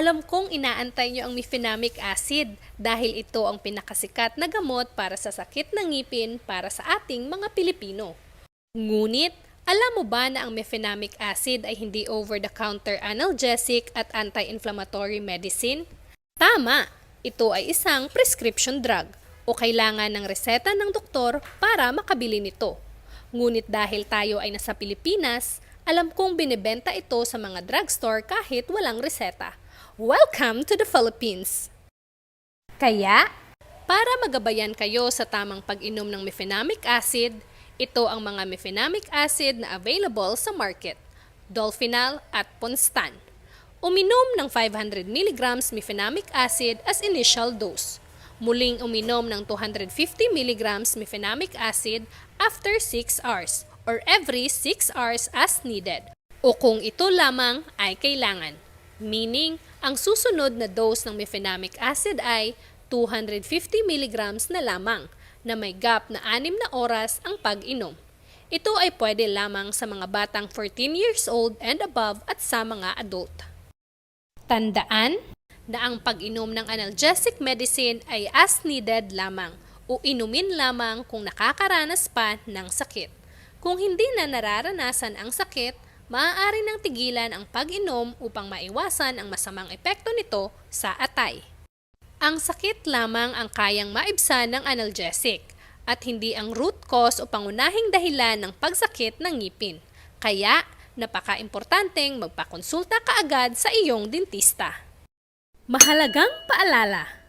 Alam kong inaantay nyo ang mefenamic acid dahil ito ang pinakasikat na gamot para sa sakit ng ngipin para sa ating mga Pilipino. Ngunit, alam mo ba na ang mefenamic acid ay hindi over-the-counter analgesic at anti-inflammatory medicine? Tama! Ito ay isang prescription drug o kailangan ng reseta ng doktor para makabili nito. Ngunit dahil tayo ay nasa Pilipinas, alam kong binibenta ito sa mga drugstore kahit walang reseta. Welcome to the Philippines! Kaya, para magabayan kayo sa tamang pag-inom ng mefenamic acid, ito ang mga mefenamic acid na available sa market, Dolphinal at Ponstan. Uminom ng 500 mg mefenamic acid as initial dose. Muling uminom ng 250 mg mefenamic acid after 6 hours or every 6 hours as needed. O kung ito lamang ay kailangan. Meaning, ang susunod na dose ng mefenamic acid ay 250 mg na lamang na may gap na 6 na oras ang pag-inom. Ito ay pwede lamang sa mga batang 14 years old and above at sa mga adult. Tandaan na ang pag-inom ng analgesic medicine ay as needed lamang o inumin lamang kung nakakaranas pa ng sakit. Kung hindi na nararanasan ang sakit, maaari nang tigilan ang pag-inom upang maiwasan ang masamang epekto nito sa atay. Ang sakit lamang ang kayang maibsan ng analgesic at hindi ang root cause o pangunahing dahilan ng pagsakit ng ngipin. Kaya, napaka-importanteng magpakonsulta kaagad sa iyong dentista. Mahalagang paalala!